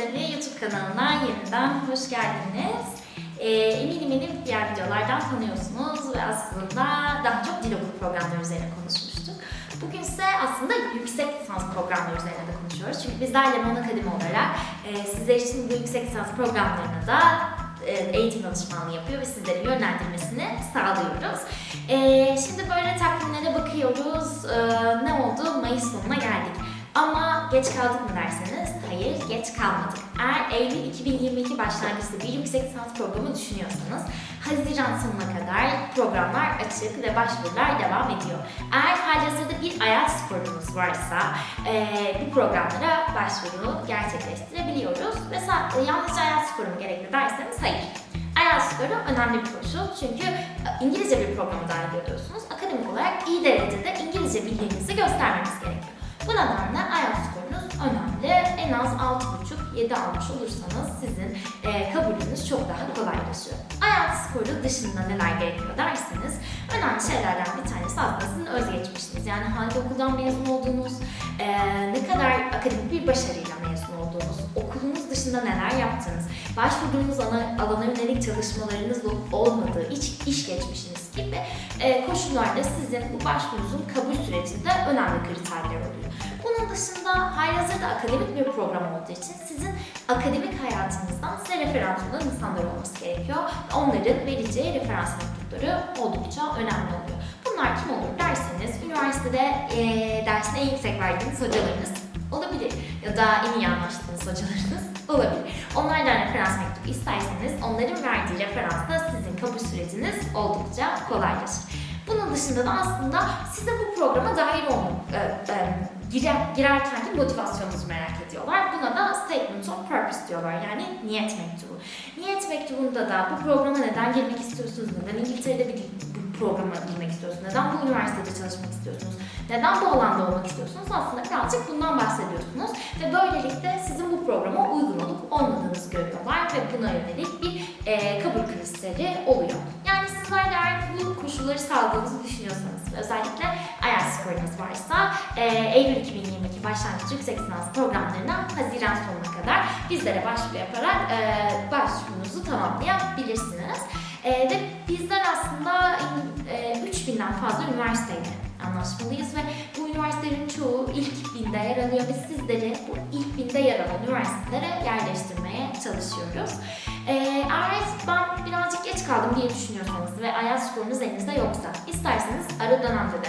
Akademi YouTube kanalına yeniden hoş geldiniz. Ee, eminim beni diğer videolardan tanıyorsunuz ve aslında daha çok dil okulu programları üzerine konuşmuştuk. Bugün ise aslında yüksek lisans programları üzerine de konuşuyoruz. Çünkü bizler Lemon Akademi olarak e, sizler için bu yüksek lisans programlarına da e, eğitim danışmanlığı yapıyor ve sizlerin yönlendirmesini sağlıyoruz. E, şimdi böyle takvimlere bakıyoruz. E, ne oldu? Mayıs sonuna geldik. Ama geç kaldık mı derseniz hayır geç kalmadık. Eğer Eylül 2022 başlangıçlı bir yüksek lisans programı düşünüyorsanız Haziran sonuna kadar programlar açık ve başvurular devam ediyor. Eğer halihazırda bir IELTS skorunuz varsa eee, bu programlara başvuru gerçekleştirebiliyoruz. Mesela e, yalnızca IELTS skorum gerekli derseniz hayır. IELTS skoru önemli bir koşul çünkü e, İngilizce bir programa dahil ediyorsunuz. Akademik olarak iyi derecede İngilizce bildiğinizi göstermeniz gerekiyor. Bu nedenle 6,5-7 almış olursanız sizin e, kabulünüz çok daha kolaylaşıyor. IELTS skoru dışında neler gerekiyor derseniz önemli şeylerden bir tanesi aslında sizin özgeçmişiniz. Yani hangi okuldan mezun olduğunuz, e, ne kadar akademik bir başarıyla mezun olduğunuz, okulunuz dışında neler yaptığınız, başvurduğunuz ana, alana yönelik çalışmalarınız olmadığı, iç, iş geçmişiniz gibi e, koşullarda sizin bu başvurunuzun kabul sürecinde önemli kriterler oluyor. Halihazırda akademik bir program olduğu için sizin akademik hayatınızdan size referans olan insanlar olması gerekiyor. Onların vereceği referans mektupları oldukça önemli oluyor. Bunlar kim olur derseniz üniversitede e, dersine en yüksek verdiğiniz hocalarınız olabilir ya da en iyi anlaştığınız hocalarınız olabilir. Onlardan referans mektubu isterseniz onların verdiği referansla sizin kabul süreciniz oldukça kolaylaşır. Bunun dışında da aslında size bu programa dahil olmak, girer, girerkenki motivasyonunuzu merak ediyorlar. Buna da Statement of Purpose diyorlar yani niyet mektubu. Niyet mektubunda da bu programa neden girmek istiyorsunuz, neden İngiltere'de bir bu programa girmek istiyorsunuz, neden bu üniversitede çalışmak istiyorsunuz, neden bu alanda olmak istiyorsunuz aslında birazcık bundan bahsediyorsunuz. Ve böylelikle sizin bu programa uygun olup olmadığınızı görüyorlar ve buna yönelik bir e, kabul kristali oluyor. Yani sizler eğer bu koşulları sağladığınızı düşünüyorsanız özellikle IELTS skorunuz varsa e, Eylül 2022 başlangıç yüksek lisans programlarına Haziran sonuna kadar bizlere başvuru yaparak e, başvurunuzu tamamlayabilirsiniz. E, ve bizler aslında e, 3000'den fazla üniversiteyle anlaşmalıyız ve bu üniversitelerin çoğu ilk binde yer alıyor ve sizleri bu ilk binde yer alan üniversitelere yerleştirmeye çalışıyoruz. Ee, eğer ben birazcık geç kaldım diye düşünüyorsanız ve IELTS skorunuz elinizde yoksa isterseniz ara dönemde de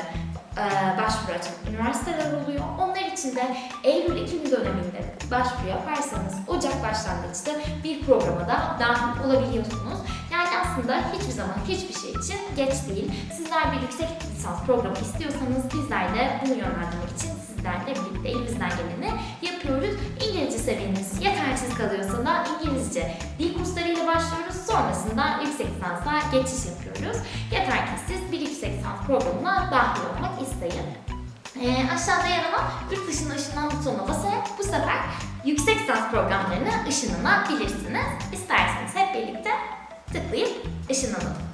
başvuru açan üniversiteler oluyor. Onlar için de Eylül Ekim döneminde başvuru yaparsanız Ocak başlangıçta bir programa da dahil olabiliyorsunuz. Yani aslında hiçbir zaman hiçbir şey için geç değil. Sizler bir yüksek lisans programı istiyorsanız bizler de bunu yönlendirmek için sizlerle birlikte elimizden geleni yapıyoruz. İngilizce seviyeniz yetersiz kalıyorsa da İngilizce dil. Sonrasında yüksek lisansa geçiş yapıyoruz. Yeter ki siz bir yüksek lisans programına dahil olmak isteyin. Ee, aşağıda yer alan yurt dışına ışınlan butonuna basarak bu sefer yüksek lisans programlarına ışınlanabilirsiniz. İsterseniz hep birlikte tıklayıp ışınlanalım.